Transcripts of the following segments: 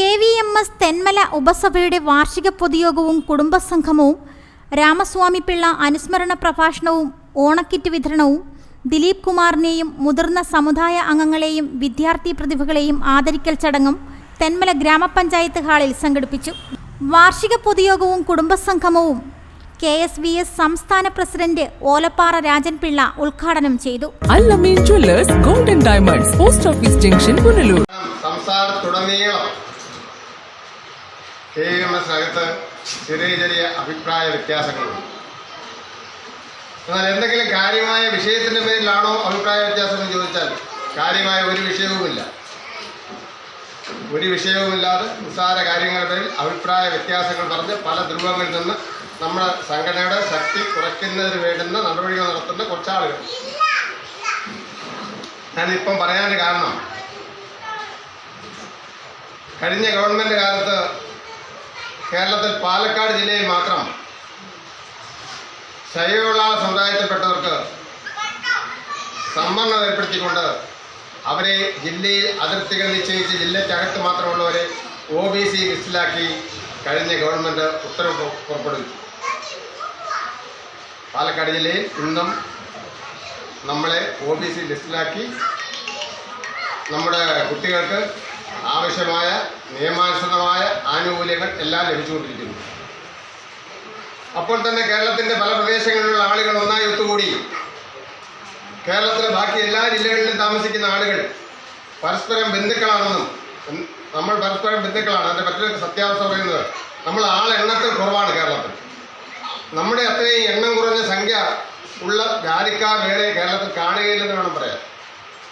K V M S Thenmala ഉപസഭയുടെ വാർഷിക പൊതുയോഗവും കുടുംബസംഗമവും രാമസ്വാമി പിള്ള അനുസ്മരണ പ്രഭാഷണവും ഓണക്കിറ്റ് വിതരണവും ദിലീപ് കുമാറിനെയും മുതിർന്ന സമുദായ അംഗങ്ങളെയും വിദ്യാർത്ഥി പ്രതിഭകളെയും ആദരിക്കൽ ചടങ്ങും തെന്മല ഗ്രാമപഞ്ചായത്ത് ഹാളിൽ സംഘടിപ്പിച്ചു. വാർഷിക പൊതുയോഗവും കുടുംബസംഗമവും കെ എസ് വി എസ് സംസ്ഥാന പ്രസിഡന്റ് ഓലപ്പാറ രാജൻ പിള്ള ഉദ്ഘാടനം ചെയ്തു. Golden diamonds post office junction Punalur. സംസ്ഥാനത്തുടനീളം കെ എം എസ് അകത്ത് ചെറിയ ചെറിയ അഭിപ്രായ വ്യത്യാസങ്ങളുണ്ട് എന്നാൽ എന്തെങ്കിലും കാര്യമായ വിഷയത്തിന്റെ പേരിലാണോ അഭിപ്രായ വ്യത്യാസം എന്ന് ചോദിച്ചാൽ കാര്യമായ ഒരു വിഷയവുമില്ല. ഒരു വിഷയവുമില്ലാതെ നിസ്സാര കാര്യങ്ങളുടെ പേരിൽ അഭിപ്രായ വ്യത്യാസങ്ങൾ പറഞ്ഞ് പല ധ്രുവങ്ങളിൽ നിന്ന് നമ്മുടെ സംഘടനയുടെ ശക്തി കുറയ്ക്കുന്നതിന് വേണ്ടുന്ന നടപടികൾ നടത്തുന്ന കുറച്ചാളുകൾ. ഞാനിപ്പം പറയാൻ കാരണം കഴിഞ്ഞ ഗവൺമെന്റ് കാലത്ത് കേരളത്തിൽ പാലക്കാട് ജില്ലയിൽ മാത്രം ശൈവവിള സമുദായത്തിൽപ്പെട്ടവർക്ക് സംവരണം ഏർപ്പെടുത്തിക്കൊണ്ട് അവരെ ജില്ലയിൽ അതിർത്തികൾ നിശ്ചയിച്ച് ജില്ലയ്ക്കകത്ത് മാത്രമുള്ളവരെ ഒ ബി സി ലിസ്റ്റിലാക്കി കഴിഞ്ഞ ഗവൺമെന്റ് ഉത്തരവ് പുറപ്പെടുവിച്ചു. പാലക്കാട് ജില്ലയിൽ ഇന്നും നമ്മളെ ഒ ബി സി ലിസ്റ്റിലാക്കി നമ്മുടെ കുട്ടികൾക്ക് ആവശ്യമായ നിയമാനുസൃതമായ ആനുകൂല്യങ്ങൾ എല്ലാം ലഭിച്ചുകൊണ്ടിരിക്കുന്നു. അപ്പോൾ തന്നെ കേരളത്തിന്റെ പല പ്രദേശങ്ങളിലുള്ള ആളുകൾ ഒന്നായി ഒത്തുകൂടി. കേരളത്തിലെ ബാക്കി എല്ലാ ജില്ലകളിലും താമസിക്കുന്ന ആളുകൾ പരസ്പരം ബന്ധുക്കളാണെന്നും നമ്മൾ പരസ്പരം ബന്ധുക്കളാണ്. അതിന്റെ മറ്റൊരു സത്യാവസ്ഥ പറയുന്നത് നമ്മൾ ആളെണ്ണത്തിൽ കുറവാണ് കേരളത്തിൽ. നമ്മുടെ അത്രയും എണ്ണം കുറഞ്ഞ സംഖ്യ ഉള്ള ജാതിക്കാർ വേറെ കേരളത്തിൽ കാണുകയില്ലെന്ന് വേണം പറയാൻ.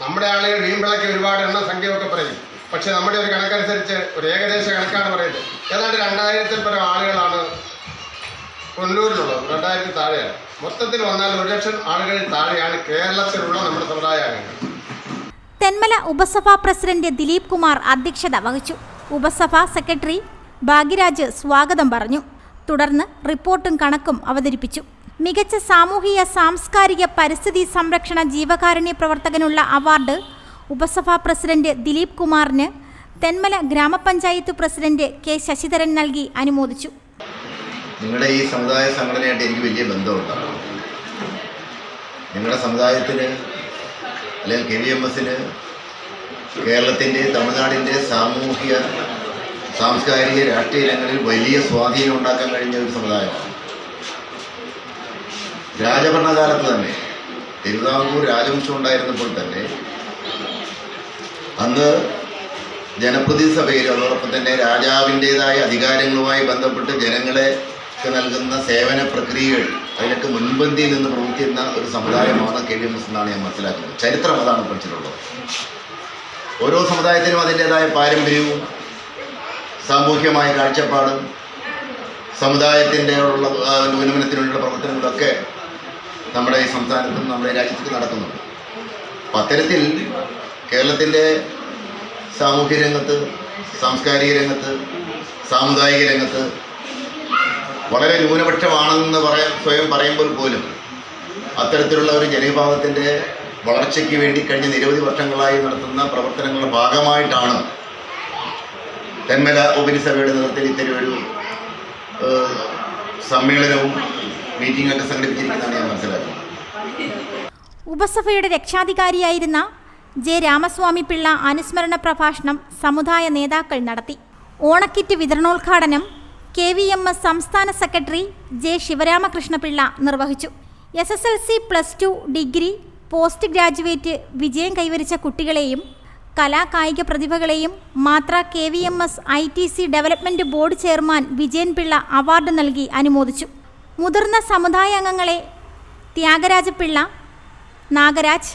നമ്മുടെ ആളുകൾ വീമ്പിളയ്ക്ക് ഒരുപാട് എണ്ണം സംഖ്യയൊക്കെ പറയും. പക്ഷെ നമ്മുടെ ഒരു കണക്കനുസരിച്ച് ഒരു ഏകദേശ കണക്കാണ് പറയുന്നത്. ഏതാണ്ട് രണ്ടായിരത്തിൽ പരം ആളുകളാണ് കൊല്ലൂരിലുള്ളത് രണ്ടായിരത്തി താഴെയാണ്. മൊത്തത്തിൽ വന്നാൽ ഒരു ലക്ഷം ആളുകളിൽ താഴെയാണ് കേരളത്തിലുള്ള നമ്മുടെ സമുദായ അംഗങ്ങൾ തെന്മല ഉപസഭാ പ്രസിഡന്റ് ദിലീപ് കുമാർ അധ്യക്ഷത വഹിച്ചു. ഉപസഭാ സെക്രട്ടറി ഭാഗ്യരാജ് സ്വാഗതം പറഞ്ഞു. തുടർന്ന് റിപ്പോർട്ടും കണക്കും അവതരിപ്പിച്ചു. മികച്ച സാമൂഹിക സാംസ്കാരിക പരിസ്ഥിതി സംരക്ഷണ ജീവകാരുണ്യ പ്രവർത്തകനുള്ള അവാർഡ് ഉപസഭാ പ്രസിഡന്റ് ദിലീപ് കുമാറിന് തെന്മല ഗ്രാമപഞ്ചായത്ത് പ്രസിഡന്റ് കെ ശശിധരൻ നൽകി അനുമോദിച്ചു. നിങ്ങളുടെ ഈ സമുദായ സംഘടനയായിട്ട് എനിക്ക് വലിയ ബന്ധമുണ്ട്. നിങ്ങളുടെ സമുദായത്തിന് അല്ലെങ്കിൽ കെ വി എം എസിന് കേരളത്തിന്റെ തമിഴ്നാടിന്റെ സാമൂഹിക സാംസ്കാരിക രാഷ്ട്രീയ രംഗങ്ങളിൽ വലിയ സ്വാധീനം ഉണ്ടാക്കാൻ കഴിഞ്ഞ ഒരു സമുദായമാണ്. രാജഭരണകാലത്ത് തന്നെ തിരുവിതാംകൂർ രാജവംശം ഉണ്ടായിരുന്നപ്പോൾ തന്നെ അന്ന് സഭയിൽ അതോടൊപ്പം തന്നെ രാജാവിന്റെതായ അധികാരങ്ങളുമായി ബന്ധപ്പെട്ട് ജനങ്ങളെ നൽകുന്ന സേവന പ്രക്രിയകൾ അതിനൊക്കെ മുൻപന്തിയിൽ നിന്ന് പ്രവർത്തിക്കുന്ന ഒരു സമുദായമാണ് കെ വി എം എസ് എന്നാണ് ഞാൻ മനസ്സിലാക്കുന്നത്. ചരിത്രം അതാണ് പഠിച്ചിട്ടുള്ളത്. ഓരോ സമുദായത്തിനും അതിന്റേതായ പാരമ്പര്യവും സാമൂഹ്യമായ കാഴ്ചപ്പാടും സമുദായത്തിന്റെ ഉള്ള ഉന്നമനത്തിനുള്ള പ്രവർത്തനങ്ങളൊക്കെ നമ്മുടെ ഈ സംസ്ഥാനത്തും നമ്മുടെ രാജ്യത്തും നടക്കുന്നുണ്ട്. അപ്പം അത്തരത്തിൽ കേരളത്തിന്റെ സാമൂഹ്യ രംഗത്ത് സാംസ്കാരിക രംഗത്ത് സാമുദായിക രംഗത്ത് വളരെ ന്യൂനപക്ഷമാണെന്ന് പറയാൻ സ്വയം പറയുമ്പോൾ പോലും അത്തരത്തിലുള്ള ഒരു ജനവിഭാഗത്തിന്റെ വളർച്ചയ്ക്ക് വേണ്ടി കഴിഞ്ഞ നിരവധി വർഷങ്ങളായി നടത്തുന്ന പ്രവർത്തനങ്ങളുടെ ഭാഗമായിട്ടാണ് തെന്മല ഉപരിസഭയുടെ നേതൃത്വത്തിൽ ഇത്തരം ഒരു സമ്മേളനവും മീറ്റിംഗൊക്കെ സംഘടിപ്പിച്ചിരിക്കുന്നതാണ് ഞാൻ മനസ്സിലാക്കുന്നത്. ഉപസഭയുടെ രക്ഷാധികാരിയായിരുന്ന ജെ. രാമസ്വാമി പിള്ള അനുസ്മരണ പ്രഭാഷണം സമുദായ നേതാക്കൾ നടത്തി. ഓണക്കിറ്റ് വിതരണോദ്ഘാടനം കെ വി എം എസ് സംസ്ഥാന സെക്രട്ടറി ജെ. ശിവരാമകൃഷ്ണപിള്ള നിർവഹിച്ചു. S S L C plus two degree post graduate വിജയം കൈവരിച്ച കുട്ടികളെയും കലാകായിക പ്രതിഭകളെയും മാത്ര K V M S I T C development board chairman Vijayan Pillai award നൽകി അനുമോദിച്ചു. മുതിർന്ന സമുദായ അംഗങ്ങളെ ത്യാഗരാജപിള്ള നാഗരാജ്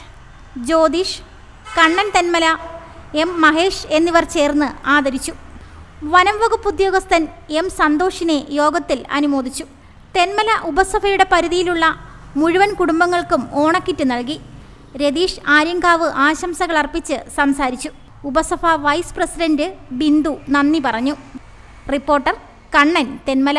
ജ്യോതിഷ് കണ്ണൻ തന്മല എം മഹേഷ് എന്നിവർ ചേർന്ന് ആദരിച്ചു. വനം വകുപ്പ് ഉദ്യോഗസ്ഥൻ എം സന്തോഷിനെ യോഗത്തിൽ അനുമോദിച്ചു. തെന്മല ഉപസഭയുടെ പരിധിയിലുള്ള മുഴുവൻ കുടുംബങ്ങൾക്കും ഓണക്കിറ്റ് നൽകി. രതീഷ് ആര്യങ്കാവ് ആശംസകൾ അർപ്പിച്ച് സംസാരിച്ചു. ഉപസഭ വൈസ് പ്രസിഡന്റ് ബിന്ദു നന്ദി പറഞ്ഞു. റിപ്പോർട്ടർ കണ്ണൻ തെന്മല.